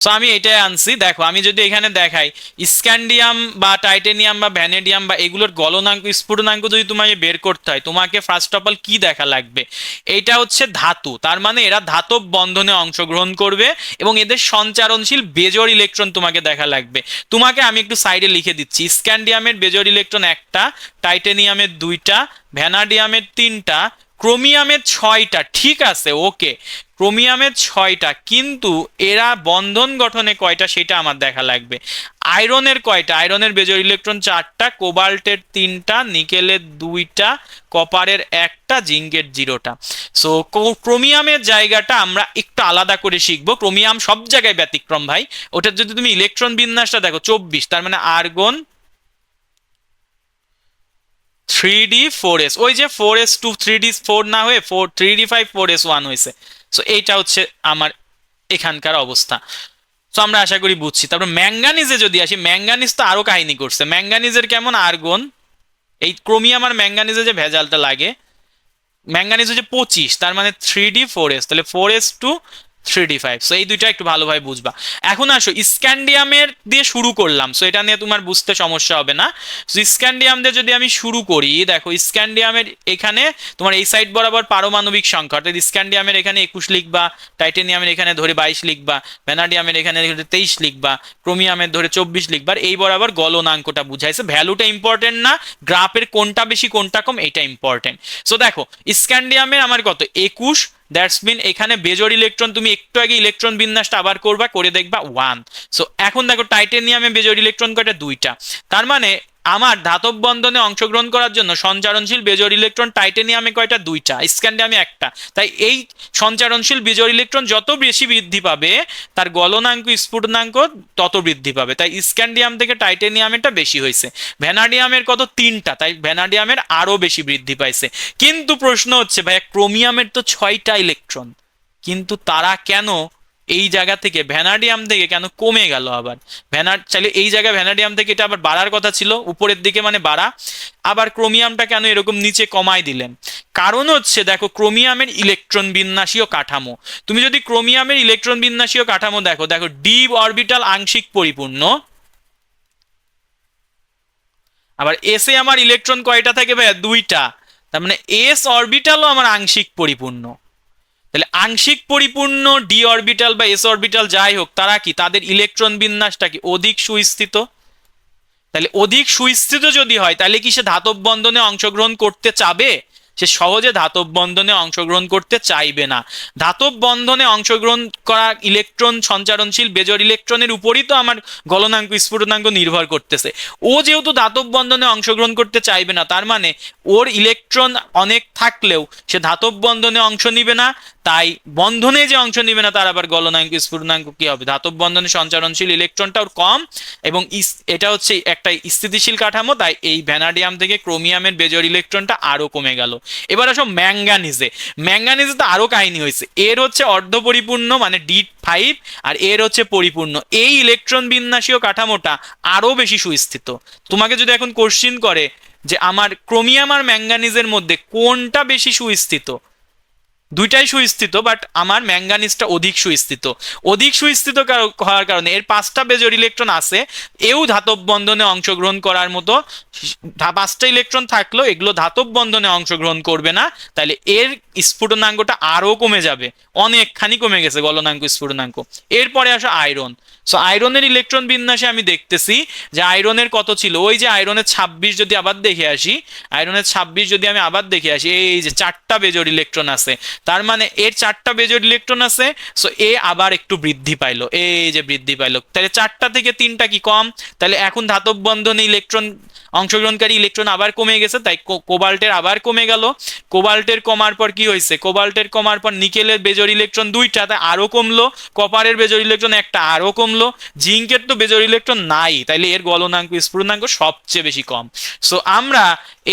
So আমি এটাই আনছি। দেখো, আমি যদি এখানে দেখাই স্ক্যান্ডিয়াম বা টাইটেনিয়াম বা ভ্যানেডিয়াম বা এগুলোর গলনাঙ্ক, স্ফুটনাঙ্ক যদি তোমাকে বের করতে হয়, তোমাকে ফার্স্ট অফ অল কি দেখা লাগবে? এইটা হচ্ছে ধাতু। তার মানে এরা ধাতব বন্ধনে অংশগ্রহণ করবে এবং এদের সঞ্চারণশীল বেজর ইলেকট্রন তোমাকে দেখা লাগবে। তোমাকে আমি একটু সাইডে লিখে দিচ্ছি। স্ক্যান্ডিয়ামের বেজর ইলেকট্রন একটা, টাইটেনিয়ামের দুইটা, ভ্যানাডিয়ামের তিনটা ক্রোমিয়ামের ছয়টা, ঠিক আছে, ওকে, ক্রোমিয়ামের ছয়টা, কিন্তু এরা বন্ধন গঠনে কয়টা সেটা আমার দেখা লাগবে। আয়রনের কয়টা? আয়রনের বেজর ইলেকট্রন চারটা, কোবাল্টের তিনটা, নিকেলের দুইটা, কপারের একটা, জিঙ্কের জিরোটা। সো ক্রোমিয়ামের জায়গাটা আমরা একটু আলাদা করে শিখব। ক্রোমিয়াম সব জায়গায় ব্যতিক্রম ভাই। ওটার যদি তুমি ইলেকট্রন বিন্যাসটা দেখো, চব্বিশ, তার মানে argon three D four S ওই যে four S two three D four না হয়ে four three D five four S one হয়েছে। সো এইটা হচ্ছে আমার এখানকার অবস্থা। তো আমরা আশা করি বুঝছি। তারপর ম্যাঙ্গানিজে যদি আসি, ম্যাঙ্গানিজ তো আরও কাহিনী করছে। ম্যাঙ্গানিজের কেমন আর্গন? এই ক্রোমিয়াম আর ম্যাঙ্গানিজে যে ভেজালটা লাগে, ম্যাঙ্গানিজ হচ্ছে পঁচিশ, তার মানে থ্রি ডি ফোর এস তাহলে four S two three D five so এই দুইটা একটু ভালোভাবে বুঝবা। এখন আসো স্ক্যান্ডিয়ামের দিয়ে শুরু করলাম। সো এটা নিয়ে তোমার বুঝতে সমস্যা হবে না। সো স্ক্যান্ডিয়াম দিয়ে যদি আমি শুরু করি, দেখো স্ক্যান্ডিয়ামের এখানে তোমার এই সাইড বরাবর পারমাণবিক সংখ্যা। অর্থাৎ স্ক্যান্ডিয়ামের এখানে একুশ লিখবা, টাইটেনিয়ামের এখানে ধরে বাইশ লিখবা, ভ্যানাডিয়ামের এখানে ধরে তেইশ লিখবা, ক্রোমিয়ামের ধরে চব্বিশ লিখবার এই বরাবর গলনাঙ্কটা বুঝাইছে ভ্যালুটা ইম্পর্টেন্ট না গ্রাফের কোনটা বেশি কোনটা কম এটা ইম্পর্টেন্ট সো দেখো স্ক্যান্ডিয়ামের আমার কত? একুশ দ্যাটস মিন এখানে বেজর ইলেকট্রন, তুমি একটু আগে ইলেকট্রন বিন্যাসটা আবার করবা, করে দেখবা ওয়ান সো এখন দেখো টাইটেনিয়ামে বেজর ইলেকট্রন কয়টা? দুইটা। তার মানে আমার ধাতব বন্ধনে অংশগ্রহণ করার জন্য সঞ্চারণশীল বেজোর ইলেকট্রন টাইটেনিয়ামে কয়টা? দুইটা। স্ক্যান্ডিয়ামে একটা। তাই এই সঞ্চারণশীল বেজোর ইলেকট্রন যত বেশি বৃদ্ধি পাবে, তার গলনাঙ্ক, স্ফুটনাঙ্ক তত বৃদ্ধি পাবে। তাই স্ক্যান্ডিয়াম থেকে টাইটেনিয়ামেরটা বেশি হয়েছে। ভ্যানাডিয়ামের কত? তিনটা। তাই ভ্যানাডিয়ামের আরও বেশি বৃদ্ধি পাইছে। কিন্তু প্রশ্ন হচ্ছে, ভাইয়া, ক্রোমিয়ামের তো ছয়টা ইলেকট্রন। কিন্তু তারা কেন এই জায়গা থেকে ভ্যানাডিয়াম থেকে কেন কমে গেল আবার? ভ্যানার চাইলে এই জায়গায় ভ্যানাডিয়াম থেকে এটা আবার বাড়ার কথা ছিল, উপরের দিকে মানে বাড়া। আবার ক্রোমিয়ামটা কেন এরকম নিচে কমায় দিলেন? কারণ হচ্ছে, দেখো, ক্রোমিয়ামের ইলেকট্রন বিন্যাসীয় কাঠামো। তুমি যদি ক্রোমিয়ামের ইলেকট্রন বিন্যাসীয় কাঠামো দেখো দেখো ডি অরবিটাল আংশিক পরিপূর্ণ। আবার এসে আমার ইলেকট্রন কয়টা থাকে ভাইয়া? দুইটা। তার মানে এস অরবিটালও আমার আংশিক পরিপূর্ণ। তাহলে আংশিক পরিপূর্ণ ডি অরবিটাল বা এস অরবিটাল যাই হোক, তারা কি? তাদের ইলেকট্রন বিন্যাসটা কি? অধিক সুস্থিত? তাহলে অধিক সুস্থিত যদি হয়, তাহলে কি সে ধাতব বন্ধনে অংশগ্রহণ করতে চাবে? সে সহজে ধাতব বন্ধনে অংশগ্রহণ করতে চাইবে না। ধাতব বন্ধনে অংশগ্রহণ করা ইলেকট্রন সঞ্চারণশীল বেজর ইলেকট্রনের উপরই তো আমার গলনাঙ্ক, স্ফুটনাঙ্ক নির্ভর করতেছে। ও যেহেতু ধাতব বন্ধনে অংশগ্রহণ করতে চাইবে না, তার মানে ওর ইলেকট্রন অনেক থাকলেও সে ধাতব বন্ধনে অংশ নিবে না তাই বন্ধনে যে অংশ নিবে না, তার আবার গলনাঙ্ক স্ফুটনাঙ্ক কি হবে? ধাতব বন্ধনে সঞ্চারণশীল ইলেকট্রনটা ওর কম এবং এটা হচ্ছে একটা স্থিতিশীল কাঠামো, তাই এই ভ্যানাডিয়াম থেকে ক্রোমিয়ামের বেজর ইলেকট্রনটা আরও কমে গেল। এবার আসো ম্যাঙ্গানিজে। ম্যাঙ্গানিজে তো আরও কাহিনী হয়েছে। এর হচ্ছে অর্ধ পরিপূর্ণ মানে ডি ফাইভ আর এর হচ্ছে পরিপূর্ণ। এই ইলেকট্রন বিন্যাসীয় কাঠামোটা আরও বেশি সুস্থিত। তোমাকে যদি এখন কোশ্চিন করে যে আমার ক্রোমিয়াম আর ম্যাঙ্গানিজের মধ্যে কোনটা বেশি সুস্থিত দুইটাই সুস্থিত বাট আমার ম্যাঙ্গানিজটা অধিক সুস্থিত। অধিক সুস্থিত হওয়ার কারণে এর পাঁচটা বেজর ইলেকট্রন আছে। এও ধাতব বন্ধনে অংশগ্রহণ করার মতো। পাঁচটা ইলেকট্রন থাকলেও এগুলো ধাতব বন্ধনে অংশগ্রহণ করবে না। তাহলে এর স্ফুটনাঙ্কটা আরও কমে যাবে। অনেকখানি কমে গেছে গলনাঙ্ক, স্ফুটনাঙ্ক। এরপরে আসে আয়রন সো আয়রনের ইলেকট্রন বিন্যাসে আমি দেখতেছি যে আয়রনের কত ছিল? ওই যে আয়রনের ছাব্বিশ যদি আবার দেখে আসি আয়রনের ছাব্বিশ যদি আমি আবার দেখে আসি, এই যে চারটা বেজর ইলেকট্রন আছে, তার মানে এর চারটা বেজর ইলেকট্রন আছে সো এ আবার একটু বৃদ্ধি পাইলো, এই যে বৃদ্ধি পাইলো। তাহলে চারটা থেকে তিনটা কি কম? তাহলে এখন ধাতব বন্ধনে ইলেকট্রন অংশগ্রহণকারী ইলেকট্রন আবার কমে গেছে, তাই কোবাল্টের আবার কমে গেল। কোবাল্টের কমার পর কি হয়েছে? কোবাল্টের কমার পর নিকেলের বেজর ইলেকট্রন দুইটা তাই আরও কমলো কপারের বেজর ইলেকট্রন একটা আরও কমলো। জিঙ্কের তো বেজর ইলেকট্রন নাই, তাইলে এর গলনাঙ্ক স্ফুটনাঙ্ক সবচেয়ে বেশি কম। সো আমরা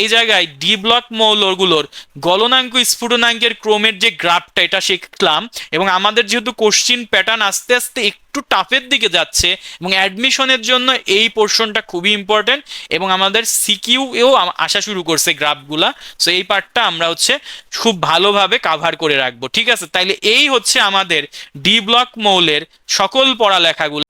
এই জায়গায় ডি ব্লক মৌলগুলোর গলনাঙ্ক স্ফুটনাঙ্কের ক্রমের যে গ্রাফটা এটা শিখলাম এবং আমাদের যেহেতু কোশ্চিন প্যাটার্ন আস্তে আস্তে একটু টাফের দিকে যাচ্ছে এবং অ্যাডমিশনের জন্য এই পোর্শনটা খুবই ইম্পর্টেন্ট এবং আমাদের সিকিউ এও আসা শুরু করছে গ্রাফগুলা সো এই পার্টটা আমরা হচ্ছে খুব ভালোভাবে কাভার করে রাখব। ঠিক আছে? তাইলে এই হচ্ছে আমাদের ডি ব্লক মৌলের সকল পড়ালেখাগুলো।